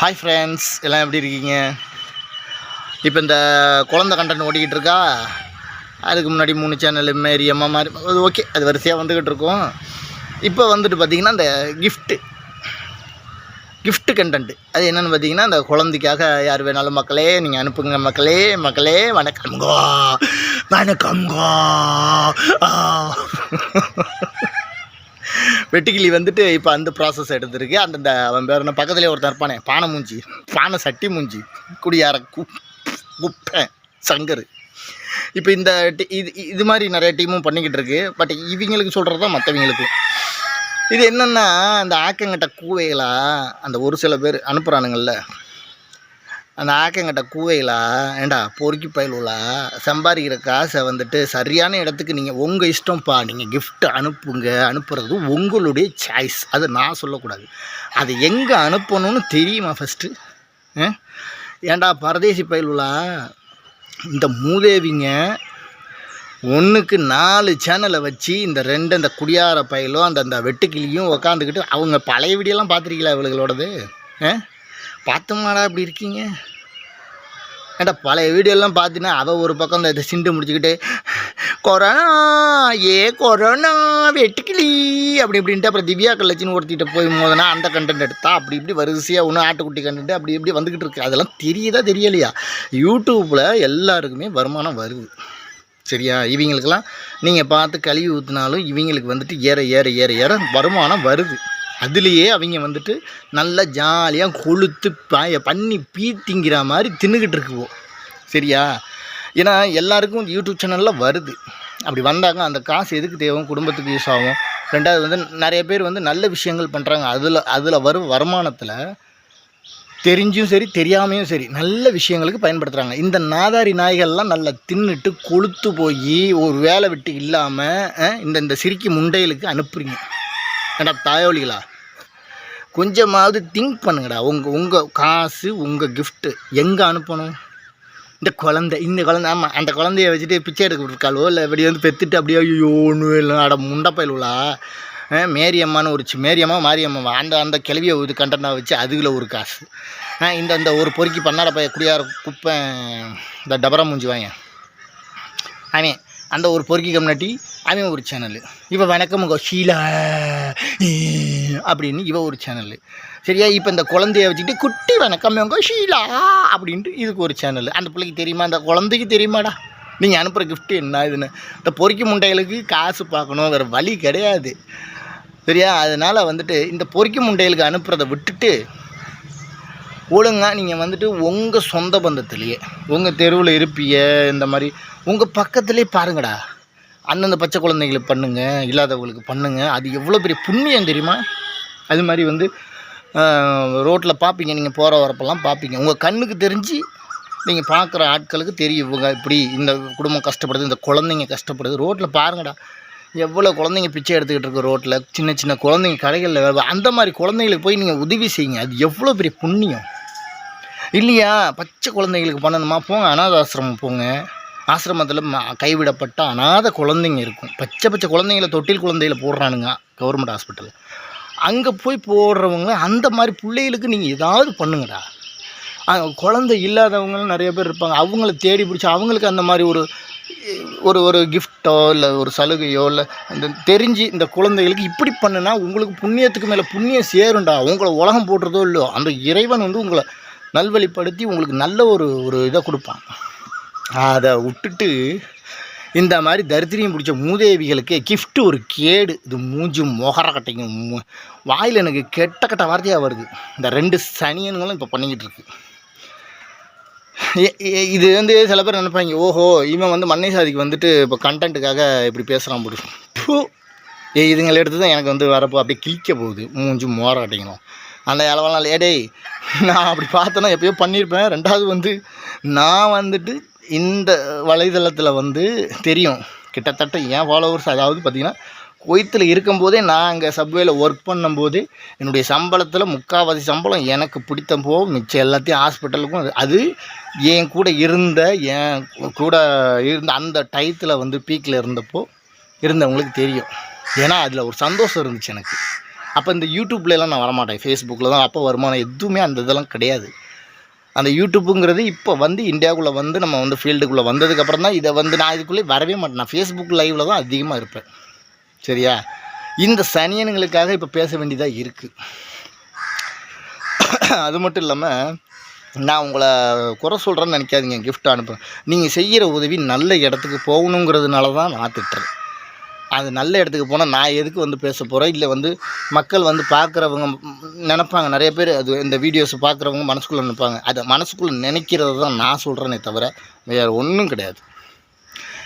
Hi friends எல்லாம் எப்படி இருக்கீங்க? இப்போ இந்த குழந்த கண்டென்ட் ஓடிக்கிட்டு இருக்கா? அதுக்கு முன்னாடி மூணு சேனல் மாரி அம்மா மாதிரி அது ஓகே அது வரிசையாக வந்துக்கிட்டு இருக்கோம். இப்போ வந்துட்டு பார்த்தீங்கன்னா இந்த கிஃப்ட்டு கிஃப்ட்டு கண்டென்ட்டு அது என்னென்னு பார்த்தீங்கன்னா அந்த குழந்தைக்காக யார் வேணாலும் மக்களே நீங்கள் அனுப்புங்க மக்களே மக்களே வணக்கம்கோ வணக்கம்கோ. ஆ. வெட்டுக்கிளி வந்துட்டு இப்போ அந்த ப்ராசஸ் எடுத்திருக்கு. அந்தந்த அவன் பேர் என்ன? பக்கத்துலேயே ஒருத்தன் இருப்பானே. பானை மூஞ்சி. பானை சட்டி மூஞ்சி. குடியார கு குப்பை. சங்கர். இப்போ இந்த இது இது மாதிரி நிறைய டீமும் பண்ணிக்கிட்டு இருக்கு. பட் இவங்களுக்கு சொல்கிறது தான் மற்றவங்களுக்கும் இது என்னென்னா அந்த ஆக்கங்கட்ட கூவைகளாக அந்த ஒரு சில பேர் அனுப்புகிறானுங்கள்ல அந்த ஆக்கங்கட்ட கூவைகளா ஏண்டா பொறுக்கி பயிலுலா சம்பாதிக்கிற காசை வந்துட்டு சரியான இடத்துக்கு நீங்கள் உங்கள் இஷ்டம்ப்பா நீங்கள் gift அனுப்புங்க அனுப்புறது உங்களுடைய சாய்ஸ் அது நான் சொல்லக்கூடாது. அது எங்கே அனுப்பணும்னு தெரியுமா ஃபஸ்ட்டு ஏண்டா பரதேசி பயிலுலா இந்த மூதேவிங்க ஒன்றுக்கு நாலு சேனலை வச்சு இந்த ரெண்டு அந்த குடியார பயிலும் அந்த அந்த வெட்டுக்கிளியும் உக்காந்துக்கிட்டு அவங்க பழைய வீடியோலாம் பார்த்துருக்கீங்களா இவளுகளோடது? ஆ? பார்த்தோமாடா இப்படி இருக்கீங்க? ஏண்டா பழைய வீடியோலாம் பார்த்தீங்கன்னா அவள் ஒரு பக்கம் இந்த இதை சிண்டு முடிச்சுக்கிட்டு கொரோனா ஏ கொரோனா வெட்டுக்கிளி அப்படி இப்படின்ட்டு அப்புறம் திவ்யா கல்லச்சின்னு ஒருத்திட்ட போய் மோதனா அந்த கண்டென்ட் எடுத்தா அப்படி இப்படி வரிசையாக ஒன்று ஆட்டுக்குட்டி கண்டென்ட் அப்படி இப்படி வந்துக்கிட்டு இருக்கு. அதெல்லாம் தெரியுதா தெரியலையா? யூடியூப்பில் எல்லாருக்குமே வருமானம் வருது. சரியா? இவங்களுக்கெல்லாம் நீங்கள் பார்த்து கழுவி ஊற்றினாலும் இவங்களுக்கு வந்துட்டு ஏற ஏற ஏற ஏற வருமானம் வருது. அதுலேயே அவங்க வந்துட்டு நல்லா ஜாலியாக கொளுத்து பாய பண்ணி பீத்திங்கிற மாதிரி தின்னுக்கிட்டு இருக்குவோம் சரியா? ஏன்னா எல்லாருக்கும் யூடியூப் சேனலில் வருது. அப்படி வந்தாங்க அந்த காசு எதுக்கு தேவை? குடும்பத்துக்கு யூஸ் ஆகும். ரெண்டாவது வந்து நிறைய பேர் வந்து நல்ல விஷயங்கள் பண்ணுறாங்க அதில் அதில் வரும் வருமானத்தில் தெரிஞ்சும் சரி தெரியாமையும் சரி நல்ல விஷயங்களுக்கு பயன்படுத்துகிறாங்க இந்த நாதாரி நாய்கள்லாம் நல்லா தின்னுட்டு கொளுத்து போய் ஒரு வேலை விட்டு இல்லாமல் இந்த இந்த சிரிக்கி முண்டைகளுக்கு அனுப்புறீங்க. ஏன்னா தாயோலிகளா? கொஞ்சமாவது திங்க் பண்ணுங்கடா. உங்கள் உங்கள் காசு உங்கள் கிஃப்ட்டு எங்கே அனுப்பணும்? இந்த குழந்தை இந்த குழந்தை ஆமாம் அந்த குழந்தைய வச்சுட்டு பிச்சை எடுக்க இருக்காளோ இல்லை இப்படி வந்து பெற்றுட்டு அப்படியே ஐயோ ஒன்று இல்லை. அட முண்டப்பயிலுலா மேரியம்மான்னு ஒரு சி- மேரியம்மா மாரியம்மா அந்த அந்த கிளவியை இது கண்டனாக வச்சு அதுல ஒரு காசு. இந்த இந்த ஒரு பொறுக்கி பண்ணாட பைய குடியார குப்பை இந்த டபரா மூஞ்சி வாங்க அவன் அந்த ஒரு பொறுக்கி கம்னாட்டி அவன் ஒரு சேனல் இவன் வணக்கம் ஷீலா. அப்படின்னு இவ ஒரு சேனல் சரியா? இப்போ இந்த குழந்தைய வச்சுக்கிட்டு குட்டி வணக்கம் ஷீலா அப்படின்ட்டு இதுக்கு ஒரு சேனல் அந்த பிள்ளைக்கு தெரியுமா? அந்த குழந்தைக்கு தெரியுமாடா? நீங்கள் அனுப்புகிற கிஃப்ட்டு என்ன இதுன்னு. இந்த பொறுக்கி முண்டைகளுக்கு காசு பார்க்கணும் வேறு வழி கிடையாது. சரியா? அதனால் வந்துட்டு இந்த பொறுக்கி முண்டைகளுக்கு அனுப்புகிறத விட்டுட்டு ஒழுங்கா நீங்கள் வந்துட்டு உங்கள் சொந்த பந்தத்துலேயே உங்கள் தெருவில் இருப்பிய இந்த மாதிரி உங்கள் பக்கத்துலேயே பாருங்கடா. அந்தந்த பச்சை குழந்தைங்களுக்கு பண்ணுங்கள் இல்லாதவங்களுக்கு பண்ணுங்கள் அது எவ்வளோ பெரிய புண்ணியம் தெரியுமா? அது மாதிரி வந்து ரோட்டில் பார்ப்பீங்க நீங்கள் போகிற வரப்பெல்லாம் பார்ப்பீங்க உங்கள் கண்ணுக்கு தெரிஞ்சு நீங்கள் பார்க்குற ஆட்களுக்கு தெரியும். இவங்க இப்படி இந்த குடும்பம் கஷ்டப்படுது இந்த குழந்தைங்க கஷ்டப்படுது. ரோட்டில் பாருங்கடா. எவ்வளோ குழந்தைங்க பிச்சை எடுத்துக்கிட்டு இருக்கு ரோட்டில் சின்ன சின்ன குழந்தைங்க கடைகளில் அந்த மாதிரி குழந்தைங்களுக்கு போய் நீங்கள் உதவி செய்யுங்க. அது எவ்வளோ பெரிய புண்ணியம். இல்லையா? பச்சை குழந்தைங்களுக்கு பண்ணணுமா? போங்க அனாத ஆசிரமம் போங்க. ஆசிரமத்தில் கைவிடப்பட்ட அனாதை குழந்தைங்க இருக்கும். பச்சை பச்சை குழந்தைங்கள தொட்டில் குழந்தைகளை போடுறானுங்க கவர்மெண்ட் ஹாஸ்பிட்டல் அங்கே போய் போடுறவங்க அந்த மாதிரி பிள்ளைகளுக்கு நீங்கள் ஏதாவது பண்ணுங்கடா. குழந்தை இல்லாதவங்களும் நிறைய பேர் இருப்பாங்க. அவங்கள தேடி பிடிச்சி அவங்களுக்கு அந்த மாதிரி ஒரு ஒரு ஒரு கிஃப்ட்டோ இல்லை ஒரு சலுகையோ இல்லை அந்த தெரிஞ்சு இந்த குழந்தைகளுக்கு இப்படி பண்ணுனா உங்களுக்கு புண்ணியத்துக்கு மேலே புண்ணியம் சேரும்டா. உங்களை உலகம் போடுறதோ இல்லையோ அந்த இறைவன் வந்து உங்களை நல்வழிப்படுத்தி உங்களுக்கு நல்ல ஒரு ஒரு இதை கொடுப்பான். அதை விட்டுட்டு இந்த மாதிரி தரித்திரியம் பிடிச்ச மூதேவிகளுக்கு கிஃப்ட்டு ஒரு கேடு. இது மூஞ்சி மொகர கட்டைங்க வாயில் எனக்கு கெட்ட கெட்ட வார்த்தையாக வருது. இந்த ரெண்டு சனியன்களும் இப்போ பண்ணிக்கிட்டு இருக்கு. இது வந்து சில பேர் நினைப்பாங்க ஓஹோ இவன் வந்து மண்ணை சாதிக்கு வந்துட்டு இப்போ கண்டென்ட்டுக்காக இப்படி பேசுகிறான் போட்டு ஏ இதுங்களை எடுத்து தான் எனக்கு வந்து வரப்போ அப்படியே கிழிக்க போகுது. மூஞ்சி மோர கட்டிக்கணும். அந்த அளவெல்லாம் ஏடேய் நான் அப்படி பார்த்தேன்னா எப்பயோ பண்ணியிருப்பேன். ரெண்டாவது வந்து நான் வந்துட்டு இந்த வலைதளத்தில் வந்து தெரியும். கிட்டத்தட்ட என் ஃபாலோவர்ஸ் அதாவது பார்த்திங்கன்னா குவைத்தில் இருக்கும்போதே நான் அங்கே சப்வேயில் ஒர்க் பண்ணும்போது என்னுடைய சம்பளத்தில் முக்கால்வாசி சம்பளம் எனக்கு பிடித்த போ மிச்சம் எல்லாத்தையும் ஹாஸ்பிட்டலுக்கும் அது- அது என் கூட இருந்த என் கூட இருந்த அந்த டயத்தில் வந்து பீக்கில் இருந்தப்போ இருந்தவங்களுக்கு தெரியும். ஏன்னா அதில் ஒரு சந்தோஷம் இருந்துச்சு எனக்கு. அப்போ இந்த யூடியூப்லலாம் நான் வரமாட்டேன். ஃபேஸ்புக்கில் தான் அப்போ வருமானம் எதுவுமே அந்த இதெல்லாம் கிடையாது. அந்த யூடியூப்புங்கிறது இப்போ வந்து இந்தியாவுக்குள்ளே வந்து நம்ம வந்து ஃபீல்டுக்குள்ளே வந்ததுக்கப்புறம் தான் இதை வந்து நான் இதுக்குள்ளே வரவே மாட்டேன். நான் ஃபேஸ்புக் லைவில் தான் அதிகமாக இருப்பேன். சரியா? இந்த சனியனுங்களுக்காக இப்போ பேச வேண்டியதாக இருக்குது அது மட்டும் இல்லாமல் நான் உங்களை குறை சொல்கிறேன்னு நினைக்காதீங்க. கிஃப்ட் அனுப்புகிறேன் நீங்கள் செய்கிற உதவி நல்ல இடத்துக்கு போகணுங்கிறதுனால தான் நான் திட்டுறேன். அது நல்ல இடத்துக்கு போனால் நான் எதுக்கு வந்து பேச போகிறேன் இல்லை வந்து மக்கள் வந்து பார்க்குறவங்க நினைப்பாங்க. நிறைய பேர் அது இந்த வீடியோஸை பார்க்குறவங்க மனசுக்குள்ளே நினைப்பாங்க. அதை மனசுக்குள்ளே நினைக்கிறது தான் நான் சொல்கிறேனே தவிர வேறு ஒன்றும் கிடையாது.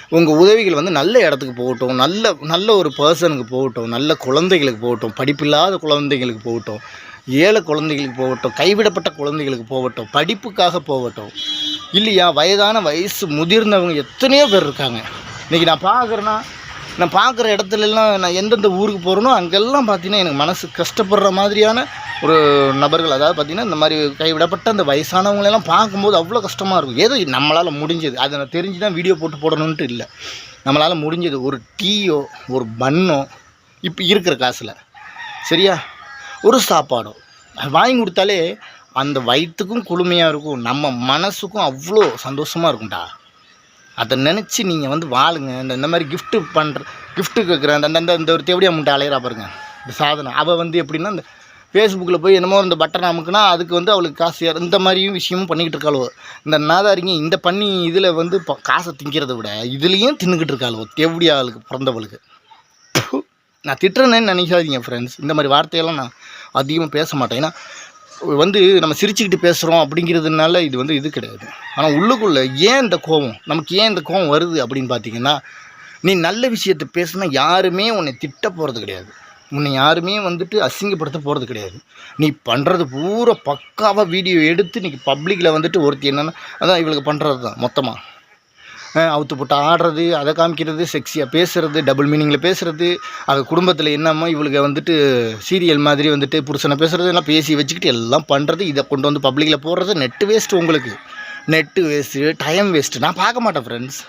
உங்கள் உதவிகள் வந்து நல்ல இடத்துக்கு போகட்டும். நல்ல நல்ல ஒரு பர்சனுக்கு போகட்டும். நல்ல குழந்தைகளுக்கு போகட்டும். படிப்பில்லாத குழந்தைகளுக்கு போகட்டும். ஏழை குழந்தைகளுக்கு போகட்டும். கைவிடப்பட்ட குழந்தைகளுக்கு போகட்டும். படிப்புக்காக போகட்டும். இல்லையா? வயதான வயசு முதிர்ந்தவங்க எத்தனையோ பேர் இருக்காங்க. இன்றைக்கி நான் பார்க்குறேன்னா நான் பார்க்குற இடத்துலலாம் நான் எந்தெந்த ஊருக்கு போகிறேனோ அங்கெல்லாம் பார்த்தீங்கன்னா எனக்கு மனசு கஷ்டப்படுற மாதிரியான ஒரு நபர்கள் அதாவது பார்த்திங்கன்னா இந்த மாதிரி கைவிடப்பட்ட அந்த வயசானவங்களெல்லாம் பார்க்கும்போது அவ்வளோ கஷ்டமாக இருக்கும். ஏதோ நம்மளால் முடிஞ்சது. அதை நான் தெரிஞ்சு தான் வீடியோ போட்டு போடணுன்ட்டு இல்லை. நம்மளால் முடிஞ்சது. ஒரு டீயோ ஒரு பன்னோ இப்போ இருக்கிற காசில். சரியா? ஒரு சாப்பாடோ. அது வாங்கி கொடுத்தாலே அந்த வயிற்றுக்கும் குளுமையாக இருக்கும். நம்ம மனசுக்கும் அவ்வளோ சந்தோஷமாக இருக்கும்டா. அதை நினச்சி நீங்கள் வந்து வாழுங்க. இந்த இந்த மாதிரி கிஃப்ட்டு பண்ணுற கிஃப்ட்டு கேட்குற அந்த அந்த இந்த ஒரு தேவடியா முட்டை அலையிறா பாருங்க. இந்த சாதனை. அவள் வந்து எப்படின்னா இந்த ஃபேஸ்புக்கில் போய் என்னமோ இந்த பட்டன் அமுக்குனா அதுக்கு வந்து அவளுக்கு காசு ஏற- இந்த மாதிரியும் விஷயமும் பண்ணிக்கிட்டு இருக்காளோ. இந்த நாதாரிங்க இந்த பண்ணி இதில் வந்து இப்போ காசை திங்கிறத விட இதுலேயும் தின்னுக்கிட்டு இருக்காளோ. தேவடியா ஆளுக்கு பிறந்தவளுக்கு. நான் திட்டுறேன்னு நினைக்காதீங்க ஃப்ரெண்ட்ஸ் இந்த மாதிரி வார்த்தையெல்லாம் நான் அதிகமாக பேச மாட்டேன். ஏன்னா வந்து நம்ம சிரிச்சுக்கிட்டு பேசுகிறோம் அப்படிங்கிறதுனால இது வந்து இது கிடையாது. ஆனால் உள்ளுக்குள்ளே ஏன் இந்த கோவம் நமக்கு ஏன் இந்த கோபம் வருது அப்படின்னு பார்த்தீங்கன்னா நீ நல்ல விஷயத்தை பேசுனா யாருமே உன்னை திட்ட போகிறது கிடையாது. உன்னை யாருமே வந்துட்டு அசிங்கப்படுத்த போகிறது கிடையாது. நீ பண்ணுறது பூரா பக்காவாக வீடியோ எடுத்து இன்றைக்கி பப்ளிக்கில் வந்துட்டு ஒருத்தி என்னென்னா அதான் இவளுக்கு பண்ணுறது தான் மொத்தமாக அவுத்து போட்டு ஆடுறது அதை காமிக்கிறது செக்ஸியாக பேசுகிறது டபுள் மீனிங்கில் பேசுகிறது அது குடும்பத்தில் என்னமோ இவளுக்கு வந்துட்டு சீரியல் மாதிரி வந்துட்டு புருஷனை பேசுறது எல்லாம் பேசி வச்சுக்கிட்டு எல்லாம் பண்ணுறது இதை கொண்டு வந்து பப்ளிக்கில் போடுறது நெட்டு வேஸ்ட்டு உங்களுக்கு. நெட்டு வேஸ்ட்டு டைம் வேஸ்ட்டு நான் பார்க்க மாட்டேன் ஃப்ரெண்ட்ஸ்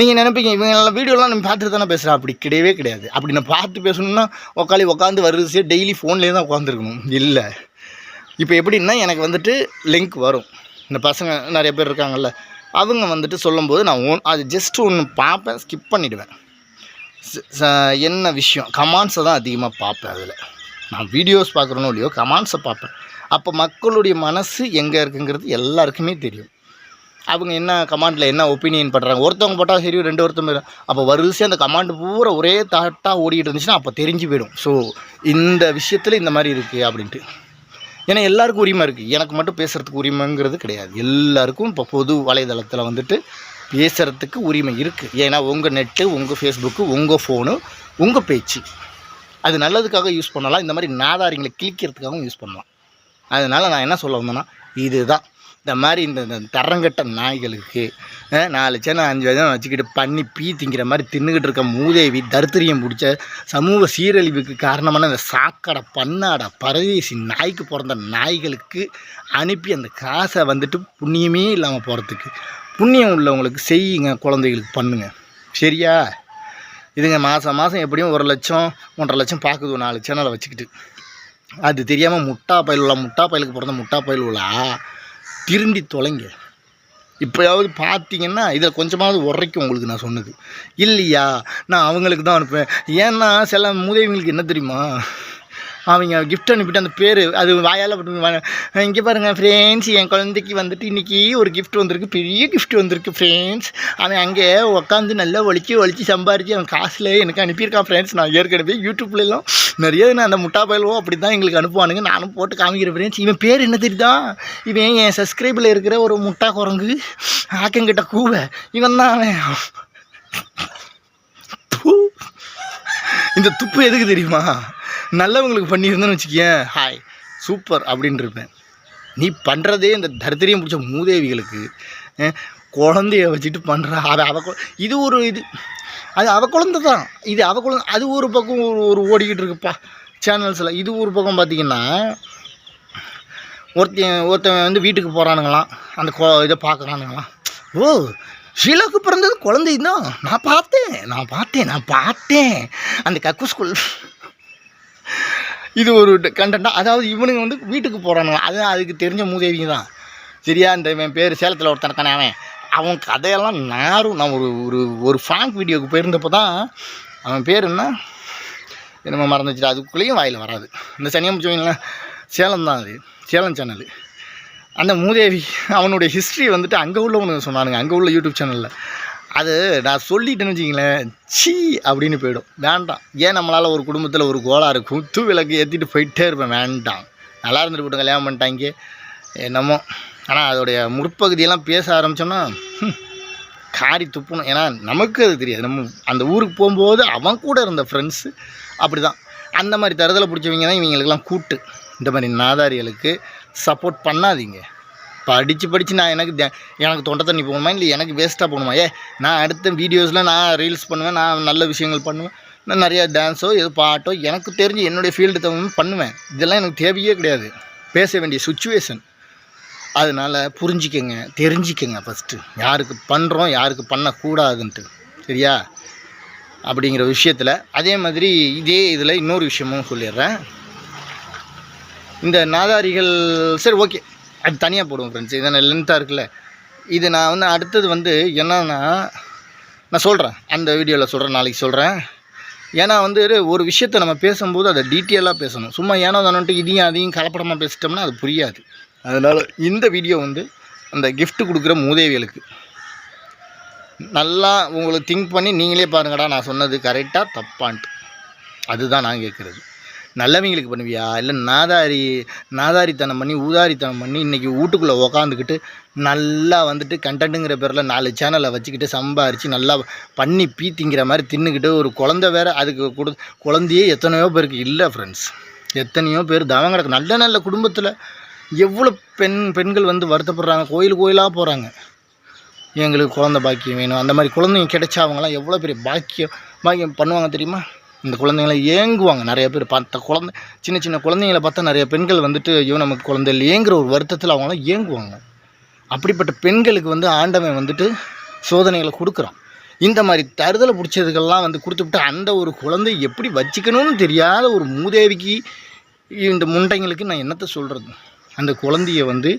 நீங்கள் நினைப்பீங்க இவங்கெல்லாம் வீடியோலாம் நம்ம பார்த்துட்டு தானே பேசுகிறேன் அப்படி கிடையவே கிடையாது. அப்படி நான் பார்த்து பேசணுன்னா உக்காளி உட்காந்து வருது டெய்லி ஃபோன்லேயே தான் உட்காந்துருக்கணும் இல்லை. இப்போ எப்படின்னா எனக்கு வந்துட்டு லிங்க் வரும். இந்த பசங்க நிறைய பேர் இருக்காங்கல்ல. அவங்க வந்துட்டு சொல்லும்போது நான் ஒன் அது ஜஸ்ட்டு ஒன்று பார்ப்பேன் ஸ்கிப் பண்ணிவிடுவேன் என்ன விஷயம்? கமாண்ட்ஸை தான் அதிகமாக பார்ப்பேன் அதில். நான் வீடியோஸ் பார்க்குறனோ இல்லையோ கமாண்ட்ஸை பார்ப்பேன். அப்போ மக்களுடைய மனசு எங்கே இருக்குங்கிறது எல்லாருக்குமே தெரியும். அவங்க என்ன கமாண்டில் என்ன ஒப்பீனியன் பண்ணுறாங்க ஒருத்தவங்க போட்டால் சரி ரெண்டு ஒருத்தவங்க அப்போ வரிசையாக அந்த கமாண்டு பூரா ஒரே தாட்டாக ஓடிக்கிட்டு இருந்துச்சுன்னா அப்போ தெரிஞ்சு போயிடும். ஸோ இந்த விஷயத்தில் இந்த மாதிரி இருக்குது அப்படின்ட்டு. ஏன்னா எல்லாருக்கும் உரிமை இருக்குது எனக்கு மட்டும் பேசுகிறதுக்கு உரிமைங்கிறது கிடையாது. எல்லாருக்கும் இப்போ பொது வலைதளத்தில் வந்துட்டு பேசுகிறதுக்கு உரிமை இருக்குது ஏன்னா உங்கள் நெட்டு உங்கள் ஃபேஸ்புக்கு உங்கள் ஃபோனு உங்கள் பேச்சு. அது நல்லதுக்காக யூஸ் பண்ணலாம். இந்த மாதிரி நாதாரிங்களை கிழிக்கிறதுக்காகவும் யூஸ் பண்ணலாம். அதனால் நான் என்ன சொல்ல வந்தேன்னா இதுதான். இந்த மாதிரி இந்த இந்த தரங்கட்ட நாய்களுக்கு நாலு சேனை அஞ்சு வயதான் வச்சுக்கிட்டு பண்ணி பீ திங்கிற மாதிரி தின்னுக்கிட்டு இருக்க மூதேவி தரித்திரியம் பிடிச்ச சமூக சீரழிவுக்கு காரணமான இந்த சாக்கடை பண்ணாடை பரதேசி நாய்க்கு பிறந்த நாய்களுக்கு அனுப்பி அந்த காசை வந்துட்டு புண்ணியமே இல்லாமல் போகிறதுக்கு புண்ணியம் உள்ளவங்களுக்கு செய்யுங்க குழந்தைகளுக்கு பண்ணுங்க. சரியா? இதுங்க மாதம் மாதம் எப்படியும் ஒரு லட்சம் ஒன்றரை லட்சம் பார்க்குது நாலு சேனலை வச்சுக்கிட்டு. அது தெரியாமல் முட்டா பயலுலா முட்டா பயலுக்கு பிறந்த முட்டா பயலுலா திருண்டி தொலைங்க. இப்போயாவது பார்த்தீங்கன்னா இதில் கொஞ்சமாவது உரைக்கும் உங்களுக்கு நான் சொன்னது. இல்லையா? நான் அவங்களுக்கு தான் அனுப்புவேன். ஏன்னா சில மூதேவிங்களுக்கு என்ன தெரியுமா? அவங்க கிஃப்ட் அனுப்பிட்டு அந்த பேர் அது வாயால் இங்கே பாருங்கள் ஃப்ரெண்ட்ஸ் என் குழந்தைக்கு வந்துட்டு இன்றைக்கி ஒரு கிஃப்ட் வந்திருக்கு. பெரிய கிஃப்ட் வந்திருக்கு ஃப்ரெண்ட்ஸ் அவன் அங்கே உட்காந்து நல்லா ஒழிச்சு ஒழிச்சு சம்பாரித்து அவன் காசில் எனக்கு அனுப்பியிருக்கான் ஃப்ரெண்ட்ஸ் நான் ஏற்கனவே யூடியூப்லலாம் நிறைய நான் அந்த முட்டா பயலுவோ அப்படி தான் எங்களுக்கு அனுப்புவானுங்க. நானும் போட்டு காமிக்கிறேன் ஃப்ரெண்ட்ஸ் இவன் பேர் என்ன தெரியுதா? இவன் என் சப்ஸ்கிரைபில் இருக்கிற ஒரு முட்டா குரங்கு. ஆக்கங்கிட்ட கூவ. இவன் தான் அவன். இந்த துப்பு எதுக்கு தெரியுமா? நல்லவங்களுக்கு பண்ணியிருந்தேன்னு வச்சுக்கேன் ஹாய் சூப்பர் அப்படின்னு இருப்பேன். நீ பண்ணுறதே இந்த தரித்திரியம் பிடிச்ச மூதேவிகளுக்கு குழந்தைய வச்சுட்டு பண்ணுற அதை அவ கு- இது ஒரு இது அது அவ குழந்தை தான். இது அவ குழந்தை அது ஒரு பக்கம் ஒரு ஒரு ஓடிக்கிட்டு இருக்குப்பா சேனல்ஸில் இது ஒரு பக்கம் பார்த்தீங்கன்னா ஒருத்தன் ஒருத்தன் வந்து வீட்டுக்கு போகிறானுங்களாம் அந்த கொ இதை பார்க்குறானுங்களாம் ஓ ஷீலாவுக்கு பிறந்தது குழந்தை தான். நான் பார்த்தேன் நான் பார்த்தேன் நான் பார்த்தேன். அந்த கக்கு ஸ்கூல் இது ஒரு கண்டென்ட்டாக அதாவது இவனுங்க வந்து வீட்டுக்கு போகிறானுங்க அது அதுக்கு தெரிஞ்ச மூதேவிங்க தான். சரியா இந்த என் பேர் சேலத்தில் ஒருத்தன் இருக்கானே அவன். அவன் கதையெல்லாம் நாரும் நான் ஒரு ஒரு ஒரு ஃப்ராங்க் வீடியோவுக்கு போயிருந்தப்போ தான் அவன் பேர் என்ன? என்னமோ மறந்துச்சு அதுக்குள்ளேயும் வாயில் வராது. இந்த சனியம் முடிச்சவங்கள சேலம் தான் அது. சேலம் சேனல் அந்த மூதேவி அவனுடைய ஹிஸ்ட்ரி வந்துட்டு அங்கே உள்ளவனுக்கு சொன்னானுங்க. அங்கே உள்ள யூடியூப் சேனலில் அது நான் சொல்லிட்டேன்னு வச்சிங்களேன் சீ அப்படின்னு போயிடும். வேண்டாம். ஏன் நம்மளால் ஒரு குடும்பத்தில் ஒரு கோளாறு இருக்கும்? விளக்கு ஏற்றிட்டு போயிட்டே இருப்பேன். வேண்டாம். நல்லா இருந்துட்டு போட்டு கல்யாணம் பண்ணிட்டாங்க. என்னமோ. ஆனால் அதோடைய முற்பகுதியெல்லாம் பேச ஆரம்பித்தோம்னா காரி துப்பணும். ஏன்னா நமக்கு அது தெரியாது. நம்ம அந்த ஊருக்கு போகும்போது அவன் கூட இருந்த ஃப்ரெண்ட்ஸு அப்படி தான் அந்த மாதிரி தருதலை பிடிச்சவங்க தான் இவங்களுக்கெல்லாம் கூட்டு. இந்த மாதிரி நாதாரிகளுக்கு சப்போர்ட் பண்ணாதீங்க. படித்து படித்து நான் எனக்கு தே- எனக்கு தொண்டை தண்ணி போகணுமா இல்லை எனக்கு வேஸ்ட்டாக போகணுமா? ஏ நான் அடுத்த வீடியோஸில் நான் ரீல்ஸ் பண்ணுவேன் நான் நல்ல விஷயங்கள் பண்ணுவேன். நான் நிறையா டான்ஸோ எது பாட்டோ எனக்கு தெரிஞ்சு என்னுடைய ஃபீல்டு தகுந்த பண்ணுவேன். இதெல்லாம் எனக்கு தேவையே கிடையாது. பேச வேண்டிய சுச்சுவேஷன் அதனால் புரிஞ்சிக்கங்க தெரிஞ்சிக்கங்க ஃபஸ்ட்டு யாருக்கு பண்ணுறோம் யாருக்கு பண்ணக்கூடாதுன்ட்டு. சரியா? அப்படிங்கிற விஷயத்தில் அதே மாதிரி இதே இதில் இன்னொரு விஷயமும் சொல்லிடுறேன். இந்த நாதாரிகள் சரி ஓகே அது தனியாக போடுவோம் ஃப்ரெண்ட்ஸ் இதை லென்த்தாக இருக்குல்ல? இது நான் வந்து அடுத்தது வந்து என்னன்னா நான் சொல்கிறேன் அந்த வீடியோவில் சொல்கிறேன் நாளைக்கு சொல்கிறேன் ஏன்னா வந்து ஒரு விஷயத்தை நம்ம பேசும்போது அதை டீட்டெயிலாக பேசணும். சும்மா ஏனோ தானோன்ட்டு இதையும் அதையும் கலப்படமாக பேசிட்டோம்னா அது புரியாது. அதனால் இந்த வீடியோ வந்து அந்த கிஃப்ட்டு கொடுக்குற மூதேவிகளுக்கு. நல்லா உங்களுக்கு திங்க் பண்ணி நீங்களே பாருங்கடா நான் சொன்னது கரெக்டாக தப்பான்ட்டு. அதுதான் நான் கேட்குறது. நல்லவங்களுக்கு பண்ணுவியா? இல்லை நாதாரி நாதாரித்தனம் பண்ணி ஊதாரித்தனம் பண்ணி இன்றைக்கி வீட்டுக்குள்ளே உக்காந்துக்கிட்டு நல்லா வந்துட்டு கண்டென்ட்டுங்கிற பேரில் நாலு சேனலை வச்சுக்கிட்டு சம்பாரித்து நல்லா பண்ணி பீத்திங்கிற மாதிரி தின்னுக்கிட்டு ஒரு குழந்த வேற அதுக்கு கொடு குழந்தையே எத்தனையோ பேருக்கு. இல்லை ஃப்ரெண்ட்ஸ் எத்தனையோ பேர் தவம் கிடக்கு. நல்ல நல்ல குடும்பத்தில் எவ்வளோ பெண் பெண்கள் வந்து வருத்தப்படுறாங்க கோயில் கோயிலாக போகிறாங்க எங்களுக்கு குழந்த பாக்கியம் வேணும். அந்த மாதிரி குழந்தைங்க கிடைச்சா அவங்களாம் எவ்வளோ பெரிய பாக்கியம் பாக்கியம் பண்ணுவாங்க தெரியுமா? இந்த குழந்தைங்களாம் ஏங்குவாங்க. நிறைய பேர் பார்த்த குழந்தை சின்ன சின்ன குழந்தைங்கள பார்த்தா நிறைய பெண்கள் வந்துட்டு ஐயோ நமக்கு குழந்தை ஏங்குற ஒரு வருத்தத்தில் அவங்களாம் ஏங்குவாங்க. அப்படிப்பட்ட பெண்களுக்கு வந்து ஆண்டவன் வந்துட்டு சோதனைகளை கொடுக்குறான். இந்த மாதிரி தருதலை பிடிச்சதுக்கெல்லாம் வந்து கொடுத்துவிட்டு அந்த ஒரு குழந்தை எப்படி வச்சுக்கணும்னு தெரியாத ஒரு மூதேவிக்கு இந்த முண்டைங்களுக்கு நான் என்னத்தை சொல்கிறது அந்த குழந்தைய வந்து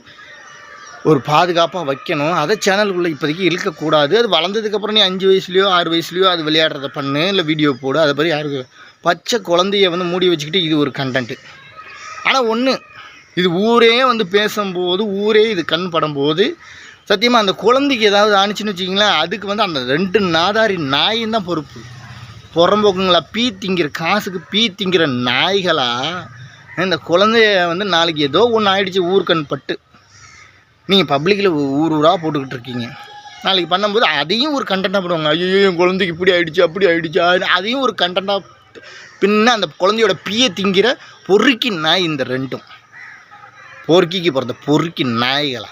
ஒரு பாதுகாப்பாக வைக்கணும். அதை சேனலுக்குள்ளே இப்போதைக்கு இழுக்கக்கூடாது. அது வளர்ந்ததுக்கப்புறம் நீ அஞ்சு வயசுலையோ ஆறு வயசுலையோ அது விளையாடுறத பண்ணு இல்லை வீடியோ போடு. அதை பற்றி யாருக்கு பச்சை குழந்தைய வந்து மூடி வச்சுக்கிட்டு இது ஒரு கண்டென்ட்டு ஆனால் ஒன்று இது ஊரே வந்து பேசும்போது ஊரே இது கண் படும்போது சத்தியமாக அந்த குழந்தைக்கு ஏதாவது ஆணிச்சுன்னு வச்சிங்களேன் அதுக்கு வந்து அந்த ரெண்டு நாதாரி நாயும் தான் பொறுப்பு. புறம்போக்குங்களா பீ திங்கிற காசுக்கு பீ திங்கிற நாய்களா இந்த குழந்தைய வந்து நாளைக்கு ஏதோ ஒன்று ஆயிடுச்சு ஊர்க்கண் பட்டு. நீங்கள் பப்ளிக்கில் ஊர் ஊராக போட்டுக்கிட்டு இருக்கீங்க. நாளைக்கு பண்ணும்போது அதையும் ஒரு கண்டென்ட்டாக போடுவாங்க. ஐயோ என் குழந்தைக்கு இப்படி ஆயிடுச்சு அப்படி ஆயிடுச்சு அதையும் ஒரு கண்டென்ட்டாக பின்ன அந்த குழந்தையோட பீயை திங்கிற பொறுக்கி நாய் இந்த ரெண்டும். பொறுக்கிக்கு பிறந்த பொறுக்கி நாய்களா?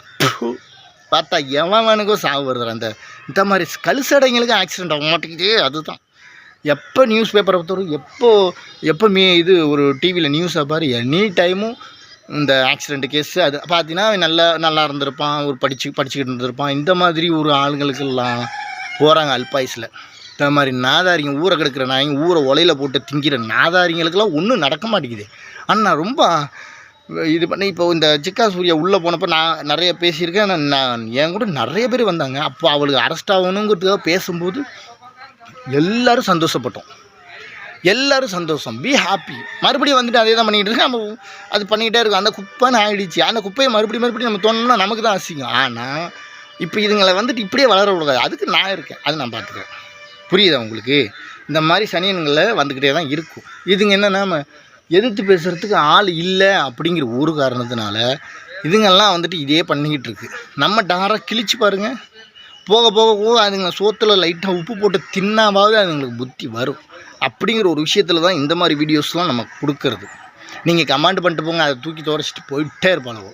பார்த்தா எவன் வேணுக்கோ சாவு வருது அந்த இந்த மாதிரி கழுசடைங்களுக்கு ஆக்சிடென்ட் ஆக மாட்டேங்குது அதுதான். எப்போ நியூஸ் பேப்பரை பொறுத்தவரைக்கும் எப்போ எப்போ மீ இது ஒரு டிவியில் நியூஸை பாரு எனி டைமும் இந்த ஆக்சிடெண்ட் கேஸு அது பார்த்தீங்கன்னா நல்லா நல்லா இருந்திருப்பான் ஒரு படிச்சு படிச்சுக்கிட்டு இருந்திருப்பான். இந்த மாதிரி ஒரு ஆளுங்களுக்கெல்லாம் போகிறாங்க அல்பாயுஸில். இந்த மாதிரி நாதாரிங்க ஊரை கெடுக்கிற நாய்ங்க ஊரை உலையில போட்டு திங்கிற நாதாரிங்களுக்கெல்லாம் ஒன்றும் நடக்க மாட்டேங்குது. ஆனால் நான் ரொம்ப இது பண்ணி இப்போ இந்த சிக்கா சூர்யா உள்ளே போனப்போ நான் நிறைய பேசியிருக்கேன். நான் நான் என் கூட நிறைய பேர் வந்தாங்க. அப்போ அவளுக்கு அரெஸ்ட் ஆகணுங்கிறதுக்காக பேசும்போது எல்லோரும் சந்தோஷப்பட்டோம். எல்லோரும் சந்தோஷம். பி ஹாப்பி மறுபடியும் வந்துட்டு அதே தான் பண்ணிக்கிட்டு இருக்கு நம்ம அது பண்ணிக்கிட்டே இருக்கும். அந்த குப்பைன்னு ஆகிடுச்சு அந்த குப்பையை மறுபடியும் மறுபடியும் நம்ம தோணும்னா நமக்கு தான் அசிங்கம். ஆனால் இப்போ இதுங்களை வந்துட்டு இப்படியே வளர விடாது அதுக்கு நான் இருக்கேன். அது நான் பார்த்துக்கிறேன். புரியுதா உங்களுக்கு? இந்த மாதிரி சனியன்களை வந்துக்கிட்டே தான் இருக்கும். இதுங்க என்ன நம்ம எதிர்த்து பேசுகிறதுக்கு ஆள் இல்லை அப்படிங்கிற ஒரு காரணத்தினால இதுங்கெல்லாம் வந்துட்டு இதே பண்ணிக்கிட்டு இருக்கு. நம்ம டாராக கிழிச்சு பாருங்கள் போக போக போக அதுங்களை சோத்தில் லைட்டாக உப்பு போட்டு தின்னாவது அதுங்களுக்கு புத்தி வரும். அப்படிங்கிற ஒரு விஷயத்தில் தான் இந்த மாதிரி வீடியோஸ்லாம் நம்ம கொடுக்கறது. நீங்கள் கமாண்ட் பண்ணிட்டு போங்க அதை தூக்கி துடைச்சிட்டு போயிட்டே இருப்பானுவோ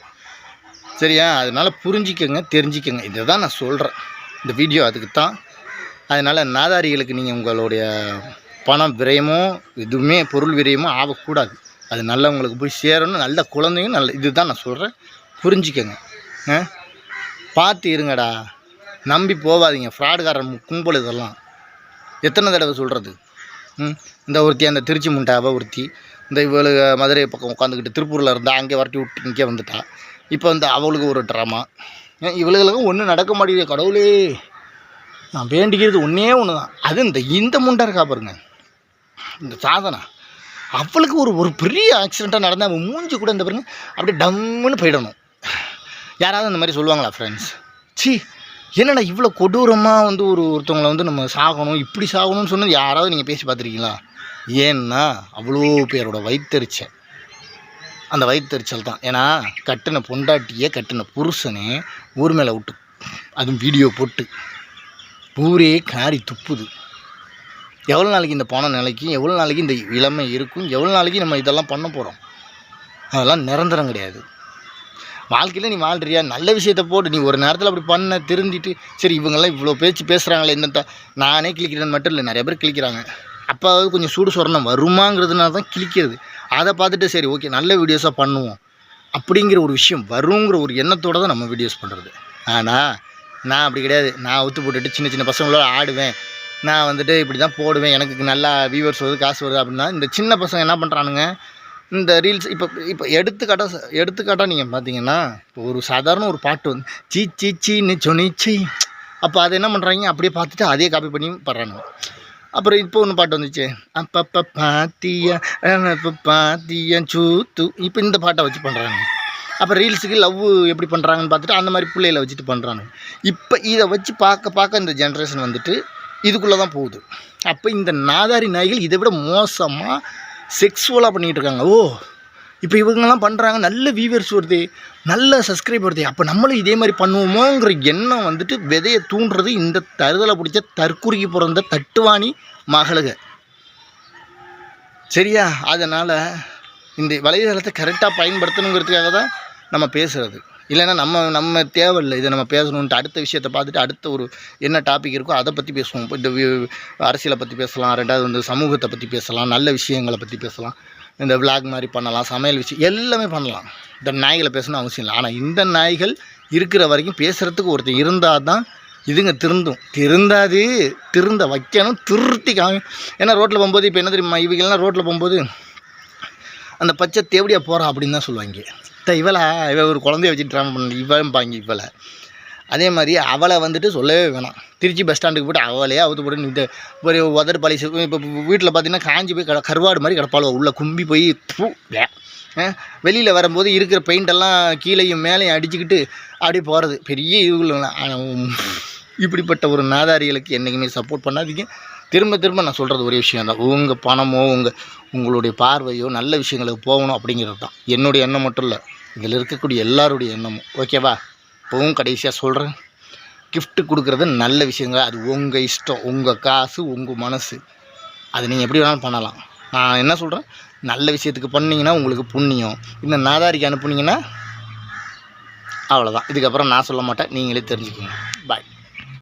சரியா? அதனால் புரிஞ்சிக்கங்க தெரிஞ்சிக்கங்க. இதை தான் நான் சொல்கிறேன் இந்த வீடியோ அதுக்கு தான். அதனால் நாதாரிகளுக்கு நீங்கள் உங்களுடைய பணம் விரயமோ எதுவுமே பொருள் விரயமோ ஆகக்கூடாது. அது நல்லவங்களுக்கு போய் சேரணும். நல்ல குழந்தைங்க நல்ல இதுதான் நான் சொல்கிறேன் புரிஞ்சிக்கங்க. ஆ? பார்த்து இருங்கடா. நம்பி போகாதீங்க ஃப்ராடுகாரன் கும்பல் இதெல்லாம். எத்தனை தடவை சொல்கிறது ம்? இந்த ஒருத்தி அந்த திருச்சி முண்டாவை ஒருத்தி இந்த இவளுக்கு மதுரை பக்கம் உட்காந்துக்கிட்டு திருப்பூரில் இருந்தால் அங்கே வரட்டி விட்டு இங்கே வந்துட்டா. இப்போ வந்து அவளுக்கு ஒரு ட்ராமா இவளுகளுக்கும் ஒன்றும் நடக்க மாட்டேங்குது கடவுளே. நான் வேண்டிக்கிறது ஒன்றே ஒன்று தான் அது இந்த இந்த முண்டை இருக்கா பாருங்க. இந்த சாதனா. அவளுக்கு ஒரு ஒரு பெரிய ஆக்சிடெண்ட்டாக நடந்தால் அவன் மூஞ்சி கூட இந்த பாருங்க அப்படியே டம்முன்னு போயிடணும். யாராவது அந்த மாதிரி சொல்லுவாங்களா ஃப்ரெண்ட்ஸ் சி என்னடா இவ்வளோ கொடூரமாக வந்து ஒரு ஒருத்தவங்களை வந்து நம்ம சாகணும் இப்படி சாகணும்னு சொன்னது யாராவது நீங்கள் பேசி பார்த்துருக்கீங்களா? ஏன்னா அவ்வளோ பேரோட வயிற்றுச்சல் அந்த வயிற்றுச்சல் தான். ஏன்னா கட்டின பொண்டாட்டியை கட்டின புருஷனே ஊர் மேலே விட்டு அதுவும் வீடியோ போட்டு ஊரே காரி துப்புது. எவ்வளோ நாளைக்கு இந்த பணம் நிலைக்கும் எவ்வளோ நாளைக்கு இந்த இளமை இருக்கும் எவ்வளோ நாளைக்கு நம்ம இதெல்லாம் பண்ண போகிறோம் அதெல்லாம் நிரந்தரம் கிடையாது. வாழ்க்கையில் நீ வாழ்றியா? நல்ல விஷயத்த போட்டு நீ ஒரு நேரத்தில் அப்படி பண்ண திருந்திட்டு சரி இவங்கெல்லாம் இவ்வளோ பேச்சு பேசுகிறாங்களே இந்த நானே கிளிக்கிறேன்னு மட்டும் இல்லை நிறைய பேர் கிளிக்கிறாங்க அப்பாவது கொஞ்சம் சூடு சொரணம். வருமாங்கிறதுனால தான் கிளிக்கிறது அதை பார்த்துட்டு சரி ஓகே நல்ல வீடியோஸாக பண்ணுவோம். அப்படிங்கிற ஒரு விஷயம் வருங்கிற ஒரு எண்ணத்தோடு தான் நம்ம வீடியோஸ் பண்ணுறது ஆனால் நான் அப்படி கிடையாது. நான் ஒத்து போட்டுட்டு சின்ன சின்ன பசங்களோட ஆடுவேன். நான் வந்துட்டு இப்படி தான் போடுவேன். எனக்கு நல்லா வியூவர்ஸ் வருது காசு வருது அப்படின்னா இந்த சின்ன பசங்க என்ன பண்ணுறானுங்க இந்த ரீல்ஸ் இப்போ இப்போ எடுத்துக்காட்டாக எடுத்துக்காட்டாக நீங்கள் பார்த்தீங்கன்னா இப்போ ஒரு சாதாரண ஒரு பாட்டு வந்து சீ சீ சீன்னு சொன்னிச்சி அப்போ அதை என்ன பண்ணுறாங்க அப்படியே பார்த்துட்டு அதே காப்பி பண்ணி பாடுறானுங்க. அப்புறம் இப்போ ஒன்று பாட்டு வந்துச்சு. அப்பப்ப பாத்தியா அப்போ பாத்தியா சூத்து. இப்போ இந்த பாட்டை வச்சு பண்ணுறாங்க அப்போ ரீல்ஸுக்கு லவ் எப்படி பண்ணுறாங்கன்னு பார்த்துட்டு அந்த மாதிரி பிள்ளைகளை வச்சுட்டு பண்ணுறாங்க இப்போ இதை வச்சு பார்க்க பார்க்க இந்த ஜென்ரேஷன் வந்துட்டு இதுக்குள்ளே தான் போகுது. அப்போ இந்த நாதாரி நாய்கள் இதை விட மோசமாக செக்ஸுவலாக பண்ணிகிட்டு இருக்காங்க ஓ இப்போ இவங்கெல்லாம் பண்ணுறாங்க நல்ல வியூவர்ஸ் வருது. நல்ல சப்ஸ்கிரைப் வருது. அப்போ நம்மளும் இதே மாதிரி பண்ணுவோமோங்கிற எண்ணம் வந்துட்டு விதையை தூண்டுறது இந்த தருதலை பிடிச்ச தற்குறுக்கி பிறந்த தட்டுவாணி மகளுக. சரியா? அதனால் இந்த வலைதளத்தை கரெக்டாக பயன்படுத்தணுங்கிறதுக்காக தான் நம்ம பேசுகிறது இல்லைன்னா நம்ம நம்ம தேவையில்லை. இதை நம்ம பேசணுன்ட்டு அடுத்த விஷயத்தை பார்த்துட்டு அடுத்த ஒரு என்ன டாபிக் இருக்கோ அதை பற்றி பேசுவோம். இப்போ இந்த அரசியலை பற்றி பேசலாம் ரெண்டாவது வந்து சமூகத்தை பற்றி பேசலாம் நல்ல விஷயங்களை பற்றி பேசலாம் இந்த விளாக் மாதிரி பண்ணலாம் சமையல் விஷயம் எல்லாமே பண்ணலாம். இந்த நாய்களை பேசணும் அவசியம் இல்லை. ஆனால் இந்த நாய்கள் இருக்கிற வரைக்கும் பேசுகிறதுக்கு ஒருத்தர் இருந்தால் தான் இதுங்க திருந்தும். திருந்தாது திருந்த வைக்கணும் திருத்தி காமி ஏன்னா ரோட்டில் போகும்போது இப்போ என்ன தெரியுமா இவங்கெல்லாம் ரோட்டில் போகும்போது அந்த பச்சை தேவடியாக போகிறா அப்படின்னு தான் சொல்லுவாங்க. த இவளா இவ ஒரு குழந்தைய வச்சுட்டு ட்ராமா பண்ண இவன்பாங்க இவளை. அதே மாதிரி அவளை வந்துட்டு சொல்லவே வேணாம். திருச்சி பஸ் ஸ்டாண்டுக்கு போய்ட்டு அவளே அவுத்து போட்டு ஒரு உதறு பழி இப்போ வீட்டில் பார்த்தீங்கன்னா காஞ்சி போய் கட கருவாடு மாதிரி கிடப்பாளோ உள்ளே கும்பி போய் வெளியில் வரும்போது இருக்கிற பெயிண்டெல்லாம் கீழேயும் மேலேயும் அடிச்சுக்கிட்டு அப்படியே போகிறது பெரிய இதுகள் இப்படிப்பட்ட ஒரு நாதாரிகளுக்கு என்றைக்குமே சப்போர்ட் பண்ணாதீங்க. திரும்ப திரும்ப நான் சொல்கிறது ஒரே விஷயம் தான் உங்கள் பணமோ உங்கள் உங்களுடைய பார்வையோ நல்ல விஷயங்களுக்கு போகணும் அப்படிங்கிறது தான். என்னுடைய எண்ணம் மட்டும் இல்லை. இதில் இருக்கக்கூடிய எல்லாருடைய எண்ணமும். ஓகேவா? இப்போவும் கடைசியாக சொல்கிறேன் கிஃப்ட்டு கொடுக்குறது நல்ல விஷயங்க அது உங்கள் இஷ்டம். உங்கள் காசு உங்கள் மனசு. அது நீங்கள் எப்படி வேணாலும் பண்ணலாம். நான் என்ன சொல்கிறேன் நல்ல விஷயத்துக்கு பண்ணீங்கன்னா உங்களுக்கு புண்ணியம். இந்த நாதாரிக்கு அனுப்புனீங்கன்னா அவ்வளோதான் இதுக்கப்புறம் நான் சொல்ல மாட்டேன். நீங்களே தெரிஞ்சுக்கோங்க.